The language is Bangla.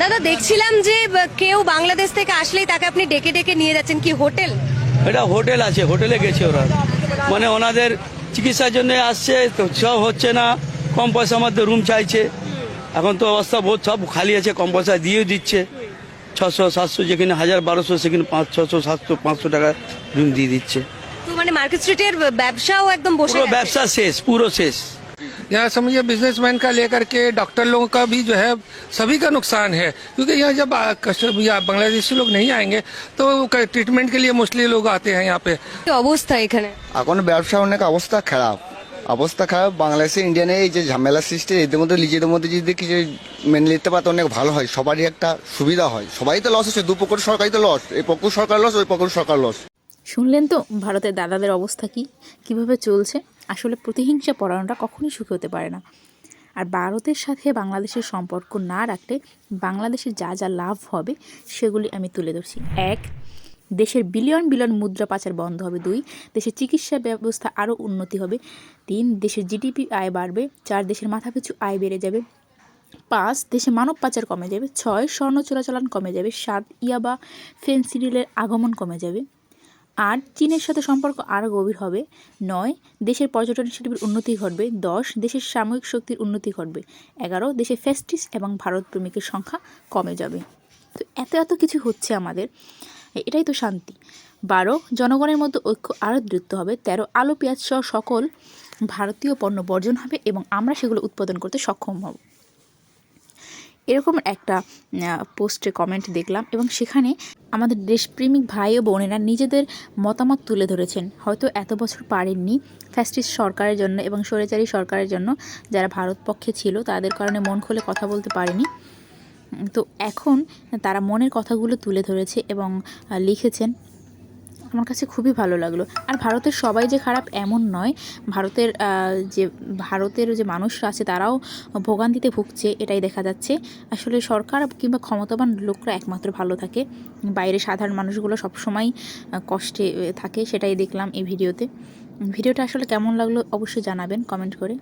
দাদা দেখছিলাম যে কেউ বাংলাদেশ থেকে আসলেই তাকে আপনি ডেকে ডেকে নিয়ে যাচ্ছেন কি হোটেল? এটা হোটেল আছে হোটেলে গেছে ওরা। মানে ওনাদের চিকিৎসার জন্য আসছে তো সব হচ্ছে না কম পয়সার মধ্যে রুম চাইছে। এখন তো অবস্থা বহুত সব খালি আছে কম পয়সা দিয়েও দিচ্ছে। ছশো সাতশো যেখানে হাজার বারোশো সেখানে পাঁচ ছশো সাতশো পাঁচশো টাকা রুম দিয়ে দিচ্ছে। মানে মার্কেট স্ট্রিটের ব্যবসাও একদম বসে ব্যবসা শেষ পুরো শেষ। यहाँ समझिए बिजनेसमैन का लेकर के डॉक्टर लोगों का भी जो है सभी का नुकसान है क्योंकि यहाँ जब आ, कस्ट- या बांग्लादेशी लोग नहीं आएंगे तो क- ट्रीटमेंट के लिए मोस्टली लोग आते हैं यहाँ पे কি অবস্থা এখানে এখন ব্যবসা অনেক অবস্থা খারাপ অবস্থা খারাপ বাংলাদেশে ইন্ডিয়ানে এই যে ঝামেলা সৃষ্টি এদের মধ্যে নিজেদের মধ্যে যদি কিছু মেনে নিতে পারতো অনেক ভালো হয় সবারই একটা সুবিধা হয় সবাই তো লস হচ্ছে দুপক্ষ সরকারই তো লস এই পক্ষ সরকার লস ওই পক্ষ সরকার লস শুনলেন তো ভারতের দাদাদের অবস্থা কি কিভাবে চলছে আসলে প্রতিহিংসা পড়ানোটা কখনোই সুখী হতে পারে না। আর ভারতের সাথে বাংলাদেশের সম্পর্ক না রাখলে বাংলাদেশের যা যা লাভ হবে সেগুলি আমি তুলে ধরছি। এক, দেশের বিলিয়ন বিলিয়ন মুদ্রা পাচার বন্ধ হবে। দুই, দেশের চিকিৎসা ব্যবস্থা আরও উন্নতি হবে। তিন, দেশের জিডিপি আয় বাড়বে। চার, দেশের মাথাপিছু আয় বেড়ে যাবে। পাঁচ দেশে মানব পাচার কমে যাবে। ছয়, স্বর্ণ চোরাচালান কমে যাবে। সাত, ইয়াবা ফেন্সিডিলের আগমন কমে যাবে। আট চীনের সাথে সম্পর্ক আরও গভীর হবে। নয়, দেশের পর্যটন শিল্পের উন্নতি ঘটবে। দশ, দেশের সাময়িক শক্তির উন্নতি ঘটবে। এগারো দেশে ফেস্টিস এবং ভারত প্রেমিকের সংখ্যা কমে যাবে। তো এত এত কিছু হচ্ছে আমাদের। এটাই তো শান্তি। বারো, জনগণের মধ্যে ঐক্য আরও দৃঢ় হবে। তেরো, আলু, পেঁয়াজ সহ সকল ভারতীয় পণ্য বর্জন হবে এবং আমরা সেগুলো উৎপাদন করতে সক্ষম হব। এরকম একটা পোস্টে কমেন্ট দেখলাম এবং সেখানে আমাদের দেশপ্রেমিক ভাই ও বোনেরা নিজেদের মতামত তুলে ধরেছেন। হয়তো এত বছর পারেননি ফ্যাসিস্ট সরকারের জন্য এবং স্বৈরাচারী সরকারের জন্য যারা ভারত পক্ষে ছিল তাদের কারণে মন খুলে কথা বলতে পারেনি। তো এখন তারা মনের কথাগুলো তুলে ধরেছে এবং লিখেছেন আমার কাছে খুবই ভালো লাগল। আর ভারতের সবাই যে খারাপ এমন নয়, ভারতের যে ভারতের যে মানুষরা আছে তারাও ভোগান্তিতে ভুগছে, এটাই দেখা যাচ্ছে। আসলে সরকার কিংবা ক্ষমতাবান লোকরা একমাত্র ভালো থাকে। বাইরে সাধারণ মানুষগুলো সবসময় কষ্টে থাকে, সেটাই দেখলাম এই ভিডিওতে। ভিডিওটা আসলে কেমন লাগল অবশ্যই জানাবেন কমেন্ট করে।